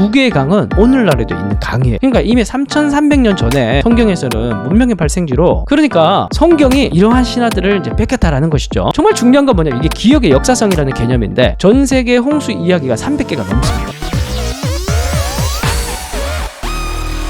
두 개의 강은 오늘날에도 있는 강이에요. 그러니까 이미 3,300년 전에 성경에서는 문명의 발생지로 그러니까 성경이 이러한 신화들을 이제 뺏겼다라는 것이죠. 정말 중요한 건 뭐냐면 이게 기억의 역사성이라는 개념인데 전 세계 홍수 이야기가 300개가 넘습니다.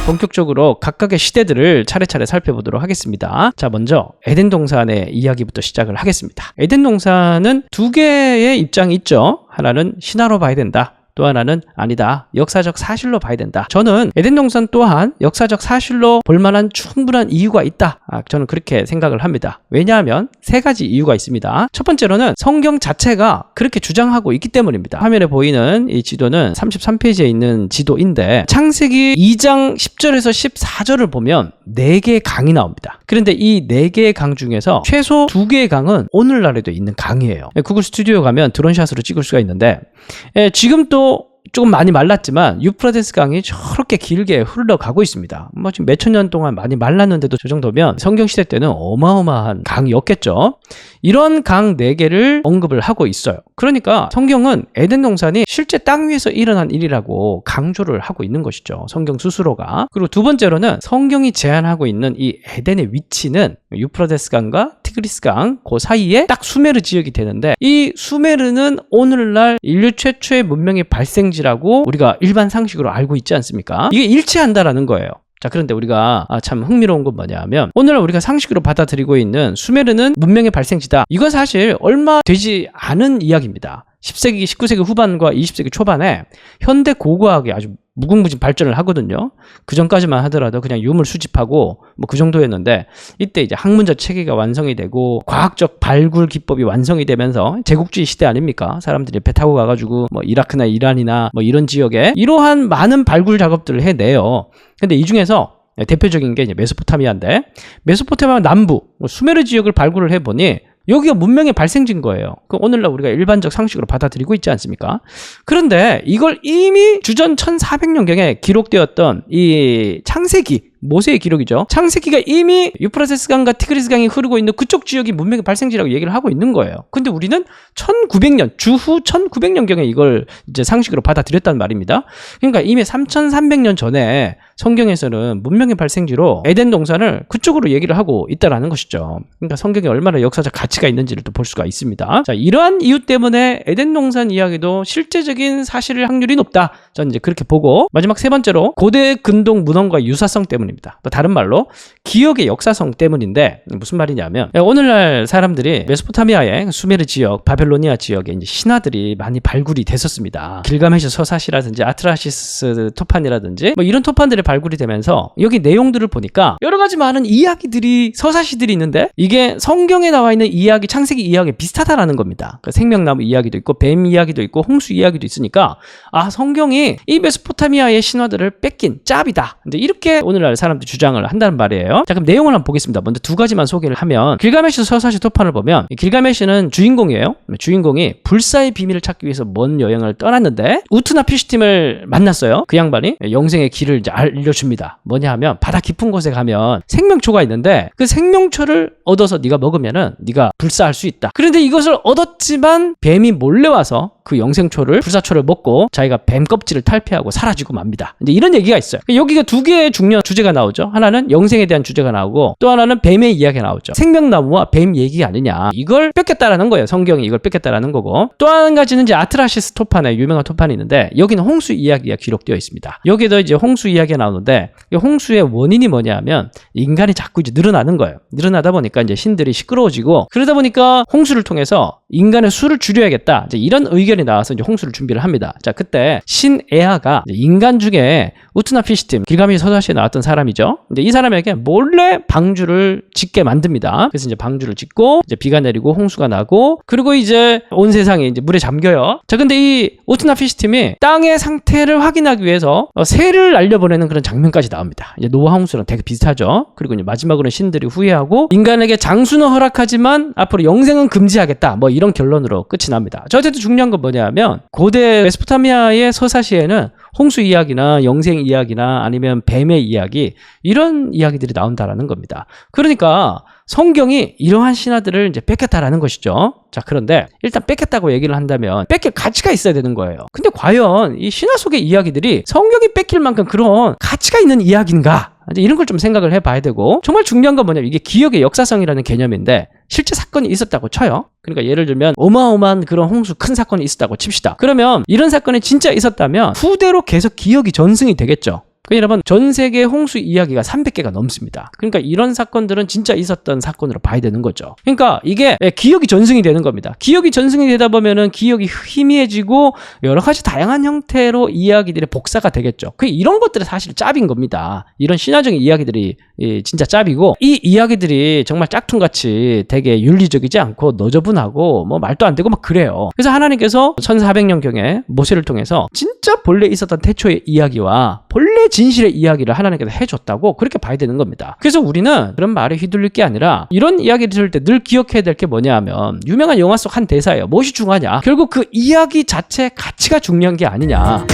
본격적으로 각각의 시대들을 차례차례 살펴보도록 하겠습니다. 자, 먼저 에덴 동산의 이야기부터 시작을 하겠습니다. 에덴 동산은 두 개의 입장이 있죠. 하나는 신화로 봐야 된다. 또 하나는 아니다. 역사적 사실로 봐야 된다. 저는 에덴 동산 또한 역사적 사실로 볼 만한 충분한 이유가 있다. 아, 저는 그렇게 생각을 합니다. 왜냐하면 세 가지 이유가 있습니다. 첫 번째로는 성경 자체가 그렇게 주장하고 있기 때문입니다. 화면에 보이는 이 지도는 33페이지에 있는 지도인데 창세기 2장 10절에서 14절을 보면 4개의 강이 나옵니다. 그런데 이 4개의 강 중에서 최소 2개의 강은 오늘날에도 있는 강이에요. 구글 스튜디오 가면 드론샷으로 찍을 수가 있는데 예, 지금 또 조금 많이 말랐지만 유프라데스 강이 저렇게 길게 흘러가고 있습니다. 뭐 지금 몇천 년 동안 많이 말랐는데도 저 정도면 성경 시대 때는 어마어마한 강이었겠죠. 이런 강네 개를 언급을 하고 있어요. 그러니까 성경은 에덴 동산이 실제 땅 위에서 일어난 일이라고 강조를 하고 있는 것이죠. 성경 스스로가. 그리고 두 번째로는 성경이 제안하고 있는 이 에덴의 위치는 유프라데스 강과 티그리스 강 그 사이에 딱 수메르 지역이 되는데 이 수메르는 오늘날 인류 최초의 문명의 발생지라고 우리가 일반 상식으로 알고 있지 않습니까? 이게 일치한다라는 거예요. 자, 그런데 우리가 아, 참 흥미로운 건 뭐냐 하면 오늘날 우리가 상식으로 받아들이고 있는 수메르는 문명의 발생지다. 이건 사실 얼마 되지 않은 이야기입니다. 10세기, 19세기 후반과 20세기 초반에 현대 고고학이 아주 무궁무진 발전을 하거든요. 그 전까지만 하더라도 그냥 유물 수집하고 뭐 그 정도였는데 이때 이제 학문적 체계가 완성이 되고 과학적 발굴 기법이 완성이 되면서 제국주의 시대 아닙니까? 사람들이 배 타고 가가지고 뭐 이라크나 이란이나 뭐 이런 지역에 이러한 많은 발굴 작업들을 해내요. 근데 이 중에서 대표적인 게 이제 메소포타미아인데 메소포타미아 남부 뭐 수메르 지역을 발굴을 해보니 여기가 문명의 발생지인 거예요. 그 오늘날 우리가 일반적 상식으로 받아들이고 있지 않습니까? 그런데 이걸 이미 주전 1400년경에 기록되었던 이 창세기 모세의 기록이죠. 창세기가 이미 유프라테스 강과 티그리스 강이 흐르고 있는 그쪽 지역이 문명의 발생지라고 얘기를 하고 있는 거예요. 근데 우리는 1900년 주후 1900년경에 이걸 이제 상식으로 받아들였단 말입니다. 그러니까 이미 3300년 전에 성경에서는 문명의 발생지로 에덴 동산을 그쪽으로 얘기를 하고 있다라는 것이죠. 그러니까 성경에 얼마나 역사적 가치가 있는지를 또 볼 수가 있습니다. 자, 이러한 이유 때문에 에덴 동산 이야기도 실제적인 사실 확률이 높다. 저는 이제 그렇게 보고 마지막 세 번째로 고대 근동 문헌과 유사성 때문 입니다. 또 다른 말로 기억의 역사성 때문인데 무슨 말이냐면 오늘날 사람들이 메소포타미아의 수메르 지역, 바벨로니아 지역에 신화들이 많이 발굴이 됐었습니다. 길가메시 서사시라든지 아트라시스 토판이라든지 뭐 이런 토판들이 발굴이 되면서 여기 내용들을 보니까 여러 가지 많은 이야기들이 서사시들이 있는데 이게 성경에 나와 있는 이야기 창세기 이야기 비슷하다라는 겁니다. 그러니까 생명나무 이야기도 있고 뱀 이야기도 있고 홍수 이야기도 있으니까 아 성경이 이 메소포타미아의 신화들을 뺏긴 짭이다. 근데 이렇게 오늘날 사람들이 주장을 한다는 말이에요. 자 그럼 내용을 한번 보겠습니다. 먼저 두 가지만 소개를 하면 길가메시 서사시 토판을 보면 길가메시는 주인공이에요. 주인공이 불사의 비밀을 찾기 위해서 먼 여행을 떠났는데 우트나 피시팀을 만났어요. 그 양반이 영생의 길을 이제 알려줍니다. 뭐냐 하면 바다 깊은 곳에 가면 생명초가 있는데 그 생명초를 얻어서 네가 먹으면은 네가 불사할 수 있다. 그런데 이것을 얻었지만 뱀이 몰래 와서 그 영생초를 불사초를 먹고 자기가 뱀 껍질을 탈피하고 사라지고 맙니다. 이제 이런 얘기가 있어요. 여기가 두 개의 중요한 주제가 나오죠. 하나는 영생에 대한 주제가 나오고 또 하나는 뱀의 이야기가 나오죠. 생명나무와 뱀 얘기가 아니냐. 이걸 뺏겼다라는 거예요. 성경이 이걸 뺏겼다라는 거고 또 한 가지는 이제 아트라시스 토판에 유명한 토판이 있는데 여기는 홍수 이야기가 기록되어 있습니다. 여기도 이제 홍수 이야기가 나오는데 이 홍수의 원인이 뭐냐면 인간이 자꾸 이제 늘어나는 거예요. 늘어나다 보니까 이제 신들이 시끄러워지고 그러다 보니까 홍수를 통해서 인간의 수를 줄여야겠다. 이제 이런 의견이 나와서 이제 홍수를 준비를 합니다. 자, 그때 신에아가 인간 중에 우트나 피시팀 길가미 서사시에 나왔던 사람 이죠. 근데 이 사람에게 몰래 방주를 짓게 만듭니다. 그래서 이제 방주를 짓고 이제 비가 내리고 홍수가 나고 그리고 이제 온 세상이 이제 물에 잠겨요. 자, 근데 이 우트나 피시 팀이 땅의 상태를 확인하기 위해서 어, 새를 날려보내는 그런 장면까지 나옵니다. 이제 노아 홍수랑 되게 비슷하죠. 그리고 이제 마지막으로는 신들이 후회하고 인간에게 장수는 허락하지만 앞으로 영생은 금지하겠다. 뭐 이런 결론으로 끝이 납니다. 저 어쨌든 중요한 건 뭐냐면 고대 메소포타미아의 서사시에는 홍수 이야기나 영생 이야기나 아니면 뱀의 이야기 이런 이야기들이 나온다라는 겁니다. 그러니까 성경이 이러한 신화들을 이제 뺏겼다라는 것이죠. 자, 그런데 일단 뺏겼다고 얘기를 한다면 뺏길 가치가 있어야 되는 거예요. 근데 과연 이 신화 속의 이야기들이 성경이 뺏길 만큼 그런 가치가 있는 이야기인가? 이런 걸 좀 생각을 해봐야 되고 정말 중요한 건 뭐냐면 이게 기억의 역사성이라는 개념인데 실제 사건이 있었다고 쳐요. 그러니까 예를 들면 어마어마한 그런 홍수 큰 사건이 있었다고 칩시다. 그러면 이런 사건이 진짜 있었다면 후대로 계속 기억이 전승이 되겠죠. 그 여러분 전 세계 홍수 이야기가 300개가 넘습니다. 그러니까 이런 사건들은 진짜 있었던 사건으로 봐야 되는 거죠. 그러니까 이게 예, 기억이 전승이 되는 겁니다. 기억이 전승이 되다 보면은 기억이 희미해지고 여러 가지 다양한 형태로 이야기들의 복사가 되겠죠. 그 이런 것들이 사실 짭인 겁니다. 이런 신화적인 이야기들이 예, 진짜 짭이고 이 이야기들이 정말 짝퉁같이 되게 윤리적이지 않고 너저분하고 뭐 말도 안 되고 막 그래요. 그래서 하나님께서 1400년경에 모세를 통해서 진짜 본래 있었던 태초의 이야기와 본래 진실의 이야기를 하나님께서 해줬다고 그렇게 봐야 되는 겁니다. 그래서 우리는 그런 말에 휘둘릴 게 아니라 이런 이야기를 들을 때 늘 기억해야 될 게 뭐냐 하면 유명한 영화 속 한 대사예요. 무엇이 중요하냐? 결국 그 이야기 자체 가치가 중요한 게 아니냐.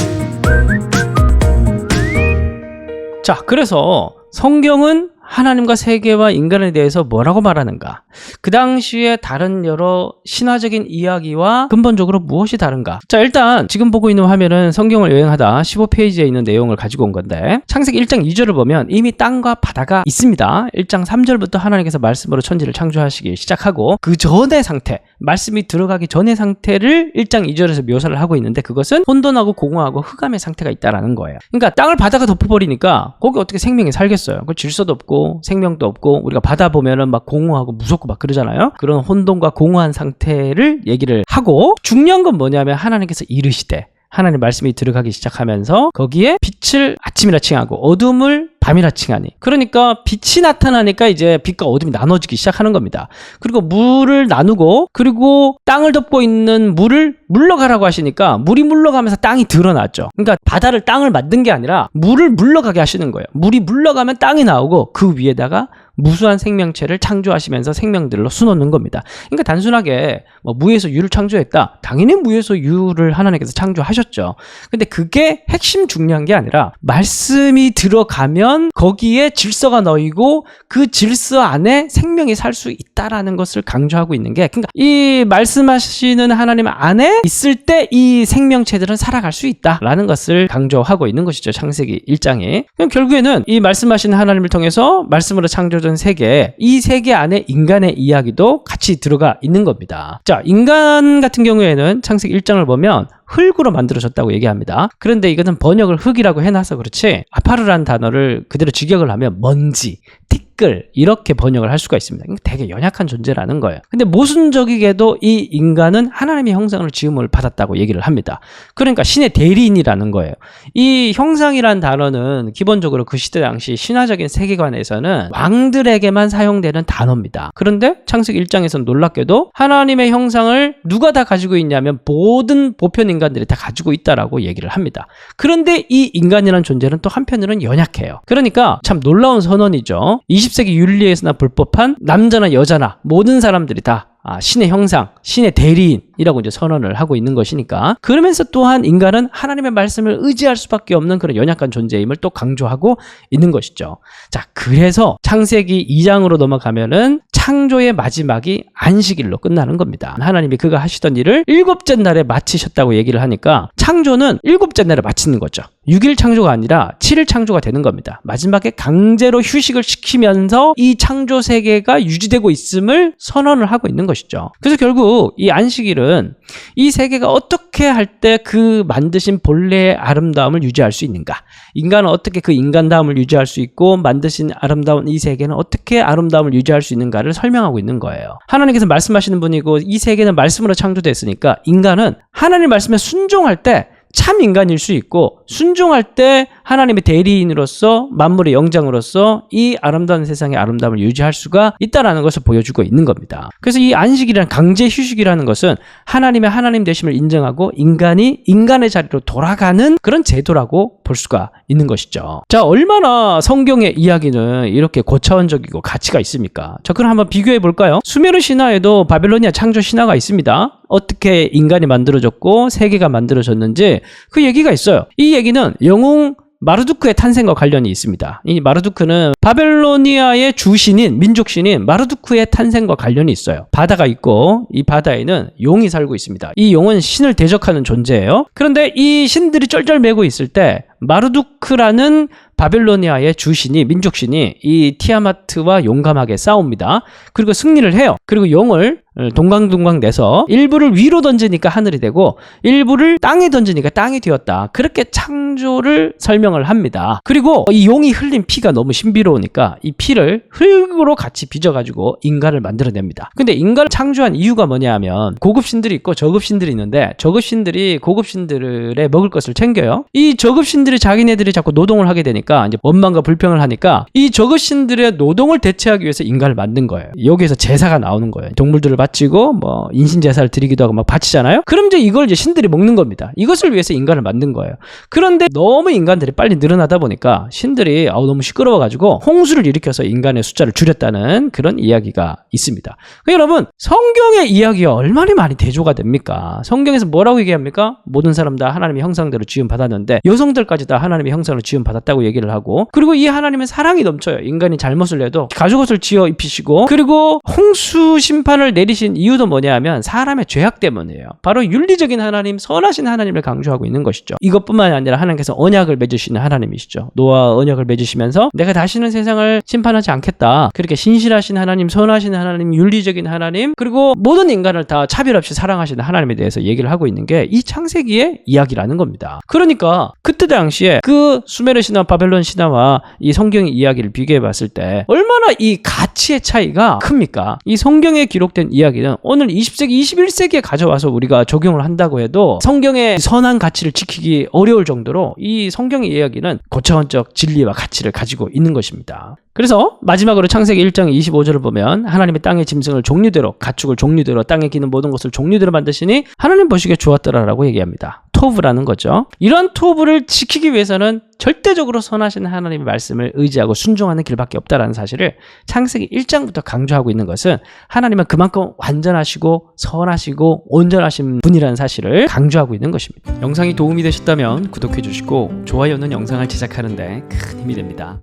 자, 그래서 성경은 하나님과 세계와 인간에 대해서 뭐라고 말하는가? 그 당시에 다른 여러 신화적인 이야기와 근본적으로 무엇이 다른가? 자, 일단 지금 보고 있는 화면은 성경을 여행하다 15페이지에 있는 내용을 가지고 온 건데 창세기 1장 2절을 보면 이미 땅과 바다가 있습니다. 1장 3절부터 하나님께서 말씀으로 천지를 창조하시기 시작하고 그 전의 상태, 말씀이 들어가기 전의 상태를 1장 2절에서 묘사를 하고 있는데 그것은 혼돈하고 공허하고 흑암의 상태가 있다라는 거예요. 그러니까 땅을 바다가 덮어버리니까 거기 어떻게 생명이 살겠어요? 그 질서도 없고 생명도 없고 우리가 바다 보면은 막 공허하고 무섭고 막 그러잖아요. 그런 혼돈과 공허한 상태를 얘기를 하고 중요한 건 뭐냐면 하나님께서 이르시되 하나님 말씀이 들어가기 시작하면서 거기에 빛을 아침이라 칭하고 어둠을 밤이라 칭하니. 그러니까 빛이 나타나니까 이제 빛과 어둠이 나눠지기 시작하는 겁니다. 그리고 물을 나누고 그리고 땅을 덮고 있는 물을 물러가라고 하시니까 물이 물러가면서 땅이 드러났죠. 그러니까 바다를 땅을 만든 게 아니라 물을 물러가게 하시는 거예요. 물이 물러가면 땅이 나오고 그 위에다가 무수한 생명체를 창조하시면서 생명들로 수놓는 겁니다. 그러니까 단순하게 뭐 무에서 유를 창조했다. 당연히 무에서 유를 하나님께서 창조하셨죠. 근데 그게 핵심 중요한 게 아니라 말씀이 들어가면 거기에 질서가 놓이고 그 질서 안에 생명이 살 수 있다라는 것을 강조하고 있는 게 그러니까 이 말씀하시는 하나님 안에 있을 때 이 생명체들은 살아갈 수 있다라는 것을 강조하고 있는 것이죠. 창세기 1장에. 그럼 결국에는 이 말씀하시는 하나님을 통해서 말씀으로 창조 만들어진 세계, 이 세계 안에 인간의 이야기도 같이 들어가 있는 겁니다. 자, 인간 같은 경우에는 창세기 1장을 보면 흙으로 만들어졌다고 얘기합니다. 그런데 이거는 번역을 흙이라고 해놔서 그렇지 아파르라는 단어를 그대로 직역을 하면 먼지, 티끌 이렇게 번역을 할 수가 있습니다. 되게 연약한 존재라는 거예요. 근데 모순적이게도 이 인간은 하나님의 형상을 지음을 받았다고 얘기를 합니다. 그러니까 신의 대리인이라는 거예요. 이 형상이란 단어는 기본적으로 그 시대 당시 신화적인 세계관에서는 왕들에게만 사용되는 단어입니다. 그런데 창세기 1장에서는 놀랍게도 하나님의 형상을 누가 다 가지고 있냐면 모든 보편 인 간들이 다 가지고 있다라고 얘기를 합니다. 그런데 이 인간이라는 존재는 또 한편으로는 연약해요. 그러니까 참 놀라운 선언이죠. 20세기 윤리에서나 불법한 남자나 여자나 모든 사람들이 다 아, 신의 형상, 신의 대리인이라고 이제 선언을 하고 있는 것이니까 그러면서 또한 인간은 하나님의 말씀을 의지할 수밖에 없는 그런 연약한 존재임을 또 강조하고 있는 것이죠. 자, 그래서 창세기 2장으로 넘어가면은 창조의 마지막이 안식일로 끝나는 겁니다. 하나님이 그가 하시던 일을 일곱째 날에 마치셨다고 얘기를 하니까 창조는 일곱째 날에 마치는 거죠. 6일 창조가 아니라 7일 창조가 되는 겁니다. 마지막에 강제로 휴식을 시키면서 이 창조 세계가 유지되고 있음을 선언을 하고 있는 것이죠. 그래서 결국 이 안식일은 이 세계가 어떻게 할 때 그 만드신 본래의 아름다움을 유지할 수 있는가? 인간은 어떻게 그 인간다움을 유지할 수 있고 만드신 아름다운 이 세계는 어떻게 아름다움을 유지할 수 있는가를 설명하고 있는 거예요. 하나님께서 말씀하시는 분이고 이 세계는 말씀으로 창조됐으니까 인간은 하나님 말씀에 순종할 때 참 인간일 수 있고 순종할 때 하나님의 대리인으로서 만물의 영장으로서 이 아름다운 세상의 아름다움을 유지할 수가 있다라는 것을 보여주고 있는 겁니다. 그래서 이 안식이라는 강제 휴식이라는 것은 하나님의 하나님 되심을 인정하고 인간이 인간의 자리로 돌아가는 그런 제도라고 볼 수가 있는 것이죠. 자, 얼마나 성경의 이야기는 이렇게 고차원적이고 가치가 있습니까? 자, 그럼 한번 비교해 볼까요? 수메르 신화에도 바벨로니아 창조 신화가 있습니다. 어떻게 인간이 만들어졌고 세계가 만들어졌는지 그 얘기가 있어요. 이 얘기는 영웅 마르두크의 탄생과 관련이 있습니다. 이 마르두크는 바벨로니아의 주신인 민족신인 마르두크의 탄생과 관련이 있어요. 바다가 있고 이 바다에는 용이 살고 있습니다. 이 용은 신을 대적하는 존재예요. 그런데 이 신들이 쩔쩔매고 있을 때 마르두크라는 바벨로니아의 주신이 민족신이 이 티아마트와 용감하게 싸웁니다. 그리고 승리를 해요. 그리고 용을 동강동강 내서 일부를 위로 던지니까 하늘이 되고 일부를 땅에 던지니까 땅이 되었다. 그렇게 창조를 설명을 합니다. 그리고 이 용이 흘린 피가 너무 신비로우니까 이 피를 흙으로 같이 빚어가지고 인간을 만들어냅니다. 근데 인간을 창조한 이유가 뭐냐면 고급 신들이 있고 저급 신들이 있는데 저급 신들이 고급 신들의 먹을 것을 챙겨요. 이 저급 신들이 자기네들이 자꾸 노동을 하게 되니까 이제 원망과 불평을 하니까 이 저급 신들의 노동을 대체하기 위해서 인간을 만든 거예요. 여기에서 제사가 나오는 거예요. 동물들을 바치고 뭐 인신 제사를 드리기도 하고 막 바치잖아요. 그럼 이제 이걸 이제 신들이 먹는 겁니다. 이것을 위해서 인간을 만든 거예요. 그런데 너무 인간들이 빨리 늘어나다 보니까 신들이 아우 너무 시끄러워 가지고 홍수를 일으켜서 인간의 숫자를 줄였다는 그런 이야기가 있습니다. 그러니까 여러분 성경의 이야기가 얼마나 많이 대조가 됩니까? 성경에서 뭐라고 얘기합니까? 모든 사람 다 하나님의 형상대로 지음 받았는데 여성들까지 다 하나님의 형상으로 지음 받았다고 얘기 를 하고 그리고 이 하나님은 사랑이 넘쳐요. 인간이 잘못을 해도 가죽옷을 지어 입히시고 그리고 홍수 심판을 내리신 이유도 뭐냐면 사람의 죄악 때문이에요. 바로 윤리적인 하나님, 선하신 하나님을 강조하고 있는 것이죠. 이것뿐만 아니라 하나님께서 언약을 맺으시는 하나님이시죠. 노아와 언약을 맺으시면서 내가 다시는 세상을 심판하지 않겠다. 그렇게 신실하신 하나님, 선하신 하나님, 윤리적인 하나님, 그리고 모든 인간을 다 차별 없이 사랑하시는 하나님에 대해서 얘기를 하고 있는 게 이 창세기의 이야기라는 겁니다. 그러니까 그때 당시에 그 수메르 신화, 바벨론 신화와 이 성경의 이야기를 비교해 봤을 때 얼마나 이 가치의 차이가 큽니까? 이 성경에 기록된 이야기는 오늘 20세기, 21세기에 가져와서 우리가 적용을 한다고 해도 성경의 선한 가치를 지키기 어려울 정도로 이 성경의 이야기는 고차원적 진리와 가치를 가지고 있는 것입니다. 그래서 마지막으로 창세기 1장 25절을 보면 하나님의 땅의 짐승을 종류대로 가축을 종류대로 땅에 기는 모든 것을 종류대로 만드시니 하나님 보시기에 좋았더라라고 얘기합니다. 토브라는 거죠. 이런 토브를 지키기 위해서는 절대적으로 선하신 하나님의 말씀을 의지하고 순종하는 길밖에 없다라는 사실을 창세기 1장부터 강조하고 있는 것은 하나님은 그만큼 완전하시고 선하시고 온전하신 분이라는 사실을 강조하고 있는 것입니다. 영상이 도움이 되셨다면 구독해 주시고 좋아요는 영상을 제작하는데 큰 힘이 됩니다.